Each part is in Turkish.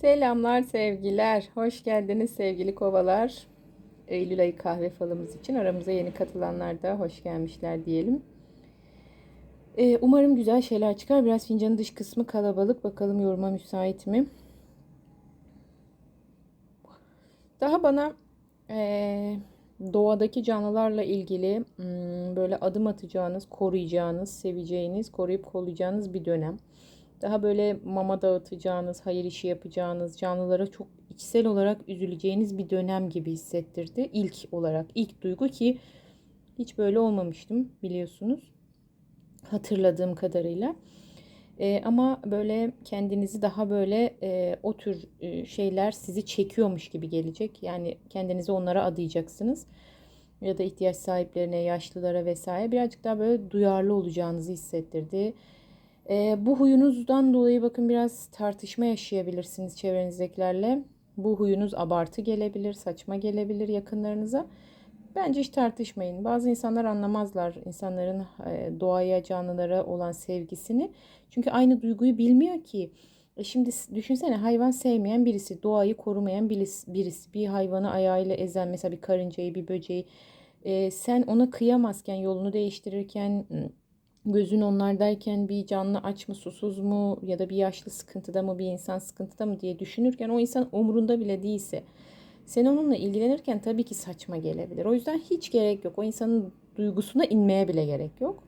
Selamlar sevgiler. Hoş geldiniz sevgili kovalar. Eylül ayı kahve falımız için aramıza yeni katılanlar da hoş gelmişler diyelim. Ee, umarım güzel şeyler çıkar. Biraz fincanın dış kısmı kalabalık. Bakalım yoruma müsait mi? Daha bana ee, doğadaki canlılarla ilgili hmm, böyle adım atacağınız, koruyacağınız, seveceğiniz, koruyup kollayacağınız bir dönem daha böyle mama dağıtacağınız, hayır işi yapacağınız, canlılara çok içsel olarak üzüleceğiniz bir dönem gibi hissettirdi. İlk olarak, ilk duygu ki hiç böyle olmamıştım biliyorsunuz. Hatırladığım kadarıyla. Ee, ama böyle kendinizi daha böyle e, o tür e, şeyler sizi çekiyormuş gibi gelecek. Yani kendinizi onlara adayacaksınız. Ya da ihtiyaç sahiplerine, yaşlılara vesaire birazcık daha böyle duyarlı olacağınızı hissettirdi. E, bu huyunuzdan dolayı bakın biraz tartışma yaşayabilirsiniz çevrenizdekilerle. Bu huyunuz abartı gelebilir, saçma gelebilir yakınlarınıza. Bence hiç tartışmayın. Bazı insanlar anlamazlar insanların e, doğaya, canlılara olan sevgisini. Çünkü aynı duyguyu bilmiyor ki. E şimdi düşünsene hayvan sevmeyen birisi, doğayı korumayan birisi, birisi bir hayvanı ayağıyla ezen mesela bir karıncayı, bir böceği. E, sen ona kıyamazken, yolunu değiştirirken gözün onlardayken bir canlı aç mı susuz mu ya da bir yaşlı sıkıntıda mı bir insan sıkıntıda mı diye düşünürken o insan umurunda bile değilse sen onunla ilgilenirken tabii ki saçma gelebilir. O yüzden hiç gerek yok. O insanın duygusuna inmeye bile gerek yok.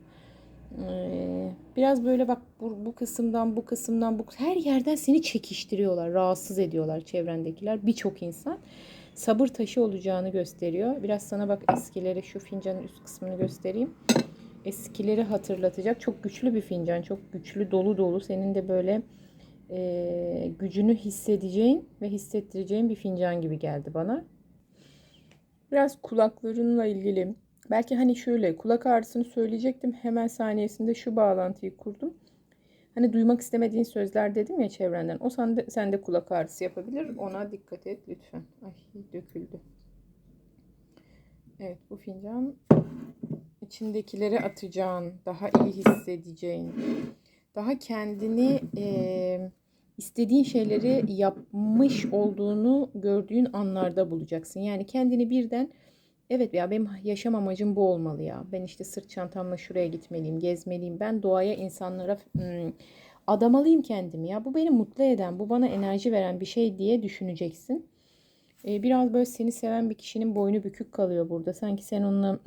Ee, biraz böyle bak bu, bu kısımdan bu kısımdan bu her yerden seni çekiştiriyorlar, rahatsız ediyorlar çevrendekiler birçok insan. Sabır taşı olacağını gösteriyor. Biraz sana bak eskileri şu fincanın üst kısmını göstereyim eskileri hatırlatacak çok güçlü bir fincan. Çok güçlü dolu dolu. Senin de böyle e, gücünü hissedeceğin ve hissettireceğin bir fincan gibi geldi bana. Biraz kulaklarınla ilgili. Belki hani şöyle kulak ağrısını söyleyecektim. Hemen saniyesinde şu bağlantıyı kurdum. Hani duymak istemediğin sözler dedim ya çevrenden. O sende, sende kulak ağrısı yapabilir. Ona dikkat et lütfen. Ay döküldü. Evet bu fincan içindekileri atacağın, daha iyi hissedeceğin, daha kendini e, istediğin şeyleri yapmış olduğunu gördüğün anlarda bulacaksın. Yani kendini birden evet ya benim yaşam amacım bu olmalı ya. Ben işte sırt çantamla şuraya gitmeliyim, gezmeliyim. Ben doğaya, insanlara hmm, adamalıyım kendimi ya. Bu beni mutlu eden, bu bana enerji veren bir şey diye düşüneceksin. Biraz böyle seni seven bir kişinin boynu bükük kalıyor burada. Sanki sen onunla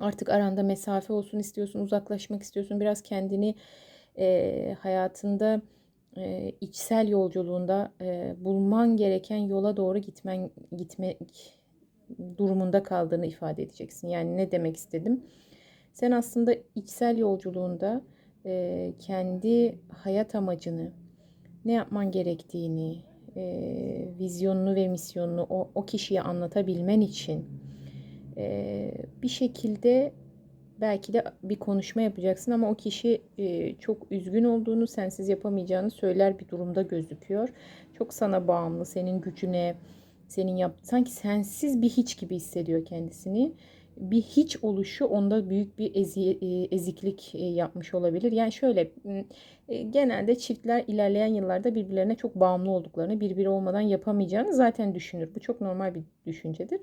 Artık aranda mesafe olsun istiyorsun, uzaklaşmak istiyorsun. Biraz kendini e, hayatında e, içsel yolculuğunda e, bulman gereken yola doğru gitmen gitmek durumunda kaldığını ifade edeceksin. Yani ne demek istedim? Sen aslında içsel yolculuğunda e, kendi hayat amacını, ne yapman gerektiğini, e, vizyonunu ve misyonunu o, o kişiye anlatabilmen için e, bir şekilde belki de bir konuşma yapacaksın ama o kişi e, çok üzgün olduğunu, sensiz yapamayacağını söyler bir durumda gözüküyor. Çok sana bağımlı, senin gücüne, senin yap sanki sensiz bir hiç gibi hissediyor kendisini. Bir hiç oluşu onda büyük bir ezi, e, eziklik e, yapmış olabilir. Yani şöyle e, genelde çiftler ilerleyen yıllarda birbirlerine çok bağımlı olduklarını, birbiri olmadan yapamayacağını zaten düşünür. Bu çok normal bir düşüncedir.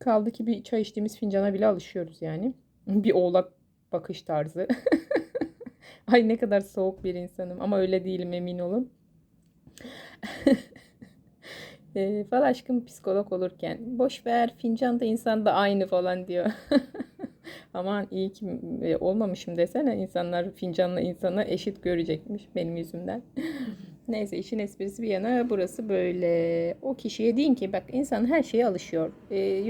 Kaldı ki bir çay içtiğimiz fincana bile alışıyoruz yani. Bir oğlak bakış tarzı. Ay ne kadar soğuk bir insanım ama öyle değilim emin olun. e, fal aşkım psikolog olurken boş ver fincan da insan da aynı falan diyor. Aman iyi ki e, olmamışım desene insanlar fincanla insana eşit görecekmiş benim yüzümden. Neyse işin esprisi bir yana burası böyle. O kişiye deyin ki bak insan her şeye alışıyor. Ee,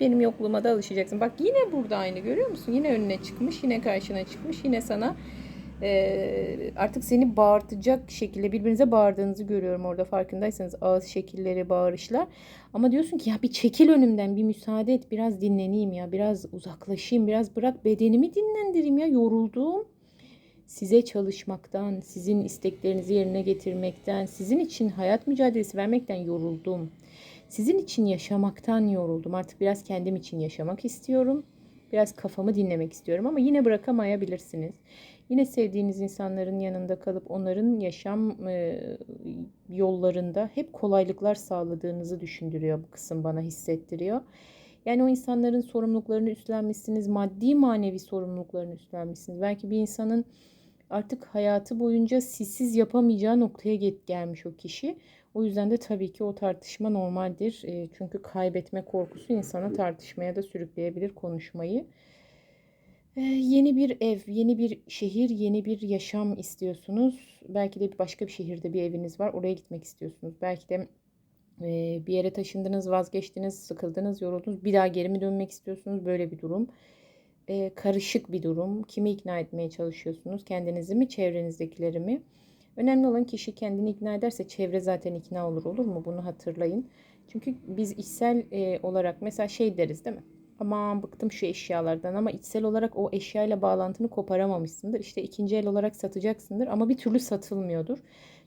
benim yokluğuma da alışacaksın. Bak yine burada aynı görüyor musun? Yine önüne çıkmış, yine karşına çıkmış, yine sana e, artık seni bağırtacak şekilde birbirinize bağırdığınızı görüyorum orada farkındaysanız ağız şekilleri, bağırışlar. Ama diyorsun ki ya bir çekil önümden, bir müsaade et, biraz dinleneyim ya, biraz uzaklaşayım, biraz bırak bedenimi dinlendireyim ya, yoruldum size çalışmaktan, sizin isteklerinizi yerine getirmekten, sizin için hayat mücadelesi vermekten yoruldum. Sizin için yaşamaktan yoruldum. Artık biraz kendim için yaşamak istiyorum. Biraz kafamı dinlemek istiyorum ama yine bırakamayabilirsiniz. Yine sevdiğiniz insanların yanında kalıp onların yaşam e, yollarında hep kolaylıklar sağladığınızı düşündürüyor bu kısım bana hissettiriyor. Yani o insanların sorumluluklarını üstlenmişsiniz, maddi manevi sorumluluklarını üstlenmişsiniz. Belki bir insanın artık hayatı boyunca sizsiz yapamayacağı noktaya gelmiş o kişi. O yüzden de tabii ki o tartışma normaldir. E, çünkü kaybetme korkusu insana tartışmaya da sürükleyebilir konuşmayı. E, yeni bir ev, yeni bir şehir, yeni bir yaşam istiyorsunuz. Belki de başka bir şehirde bir eviniz var. Oraya gitmek istiyorsunuz. Belki de e, bir yere taşındınız, vazgeçtiniz, sıkıldınız, yoruldunuz. Bir daha geri mi dönmek istiyorsunuz? Böyle bir durum. E, karışık bir durum. Kimi ikna etmeye çalışıyorsunuz? Kendinizi mi, çevrenizdekileri mi? Önemli olan kişi kendini ikna ederse çevre zaten ikna olur olur mu? Bunu hatırlayın. Çünkü biz içsel e, olarak mesela şey deriz değil mi? Aman bıktım şu eşyalardan ama içsel olarak o eşyayla bağlantını koparamamışsındır. İşte ikinci el olarak satacaksındır ama bir türlü satılmıyordur.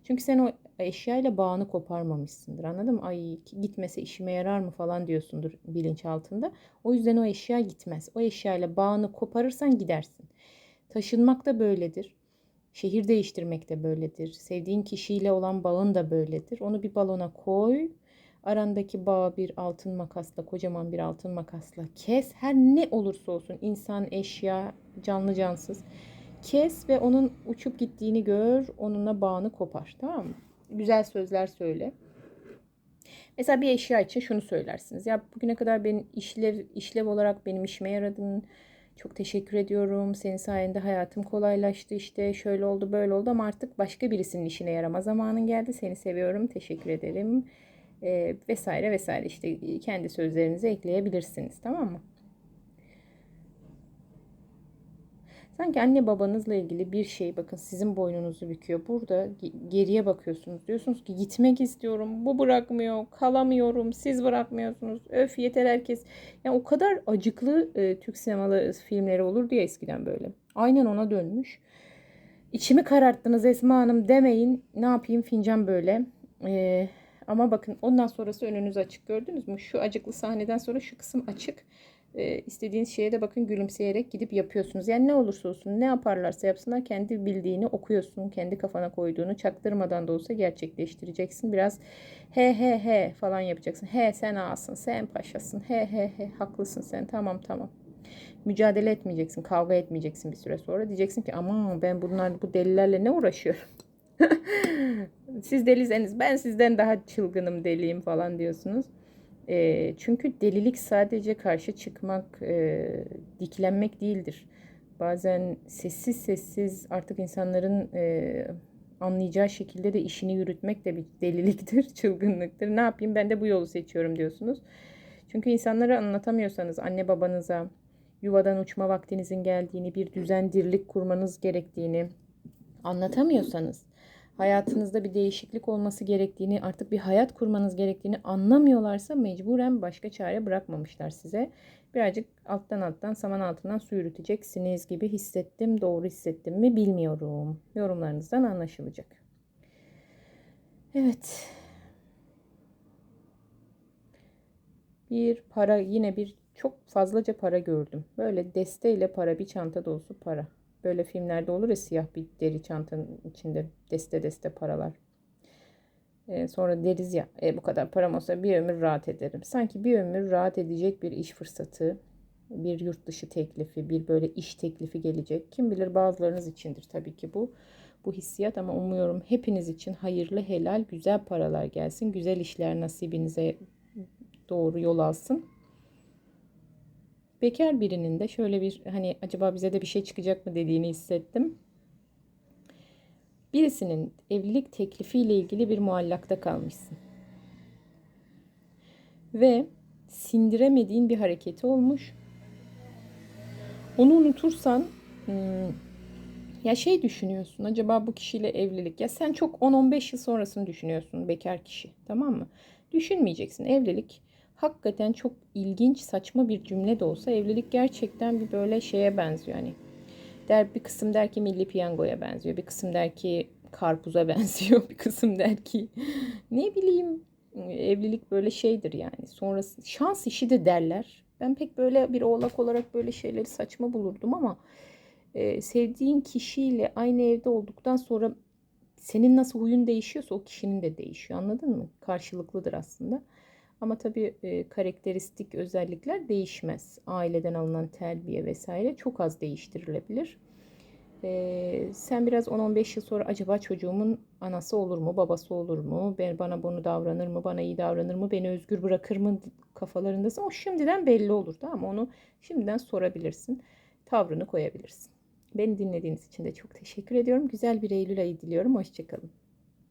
Çünkü sen o eşyayla bağını koparmamışsındır. Anladın mı? Ay gitmese işime yarar mı falan diyorsundur bilinç altında. O yüzden o eşya gitmez. O eşyayla bağını koparırsan gidersin. Taşınmak da böyledir. Şehir değiştirmek de böyledir. Sevdiğin kişiyle olan bağın da böyledir. Onu bir balona koy. Arandaki bağı bir altın makasla, kocaman bir altın makasla kes. Her ne olursa olsun insan, eşya, canlı cansız kes ve onun uçup gittiğini gör. Onunla bağını kopar. Tamam mı? Güzel sözler söyle. Mesela bir eşya için şunu söylersiniz. Ya bugüne kadar benim işlev işlev olarak benim işime yaradın. Çok teşekkür ediyorum. Senin sayende hayatım kolaylaştı işte. Şöyle oldu böyle oldu ama artık başka birisinin işine yarama zamanın geldi. Seni seviyorum. Teşekkür ederim. Ee, vesaire vesaire işte kendi sözlerinizi ekleyebilirsiniz. Tamam mı? Sanki anne babanızla ilgili bir şey bakın sizin boynunuzu büküyor. Burada geriye bakıyorsunuz. Diyorsunuz ki gitmek istiyorum. Bu bırakmıyor. Kalamıyorum. Siz bırakmıyorsunuz. Öf yeter herkes. Yani o kadar acıklı e, Türk sinemalı filmleri olur diye eskiden böyle. Aynen ona dönmüş. İçimi kararttınız Esma Hanım demeyin. Ne yapayım fincan böyle. Ee, ama bakın ondan sonrası önünüz açık gördünüz mü? Şu acıklı sahneden sonra şu kısım açık e, istediğiniz şeye de bakın gülümseyerek gidip yapıyorsunuz. Yani ne olursa olsun ne yaparlarsa yapsınlar kendi bildiğini okuyorsun. Kendi kafana koyduğunu çaktırmadan da olsa gerçekleştireceksin. Biraz he he he falan yapacaksın. He sen ağasın, sen paşasın. He he he haklısın sen tamam tamam. Mücadele etmeyeceksin, kavga etmeyeceksin bir süre sonra. Diyeceksin ki aman ben bunlar bu delilerle ne uğraşıyorum. Siz deliseniz ben sizden daha çılgınım deliyim falan diyorsunuz. E, çünkü delilik sadece karşı çıkmak, e, diklenmek değildir. Bazen sessiz sessiz artık insanların e, anlayacağı şekilde de işini yürütmek de bir deliliktir, çılgınlıktır. Ne yapayım ben de bu yolu seçiyorum diyorsunuz. Çünkü insanlara anlatamıyorsanız anne babanıza yuvadan uçma vaktinizin geldiğini, bir düzen dirlik kurmanız gerektiğini anlatamıyorsanız hayatınızda bir değişiklik olması gerektiğini, artık bir hayat kurmanız gerektiğini anlamıyorlarsa mecburen başka çare bırakmamışlar size. Birazcık alttan alttan saman altından su yürüteceksiniz gibi hissettim. Doğru hissettim mi bilmiyorum. Yorumlarınızdan anlaşılacak. Evet. Bir para yine bir çok fazlaca para gördüm. Böyle desteyle para bir çanta dolusu para. Böyle filmlerde olur ya siyah bir deri çantanın içinde deste deste paralar. Ee, sonra deriz ya e, bu kadar param olsa bir ömür rahat ederim. Sanki bir ömür rahat edecek bir iş fırsatı, bir yurt dışı teklifi, bir böyle iş teklifi gelecek. Kim bilir bazılarınız içindir tabii ki bu bu hissiyat ama umuyorum hepiniz için hayırlı, helal, güzel paralar gelsin. Güzel işler nasibinize doğru yol alsın. Bekar birinin de şöyle bir hani acaba bize de bir şey çıkacak mı dediğini hissettim. Birisinin evlilik teklifiyle ilgili bir muallakta kalmışsın. Ve sindiremediğin bir hareketi olmuş. Onu unutursan hmm, ya şey düşünüyorsun acaba bu kişiyle evlilik ya sen çok 10-15 yıl sonrasını düşünüyorsun bekar kişi tamam mı? Düşünmeyeceksin evlilik hakikaten çok ilginç saçma bir cümle de olsa evlilik gerçekten bir böyle şeye benziyor hani. Der bir kısım der ki milli piyangoya benziyor. Bir kısım der ki karpuza benziyor. Bir kısım der ki ne bileyim evlilik böyle şeydir yani. Sonrası şans işi de derler. Ben pek böyle bir oğlak olarak böyle şeyleri saçma bulurdum ama e, sevdiğin kişiyle aynı evde olduktan sonra senin nasıl huyun değişiyorsa o kişinin de değişiyor. Anladın mı? Karşılıklıdır aslında. Ama tabii e, karakteristik özellikler değişmez. Aileden alınan terbiye vesaire çok az değiştirilebilir. E, sen biraz 10-15 yıl sonra acaba çocuğumun anası olur mu, babası olur mu, ben bana bunu davranır mı, bana iyi davranır mı, beni özgür bırakır mı kafalarındasın. O şimdiden belli olur tamam? Onu şimdiden sorabilirsin. Tavrını koyabilirsin. Beni dinlediğiniz için de çok teşekkür ediyorum. Güzel bir Eylül ayı diliyorum. Hoşçakalın.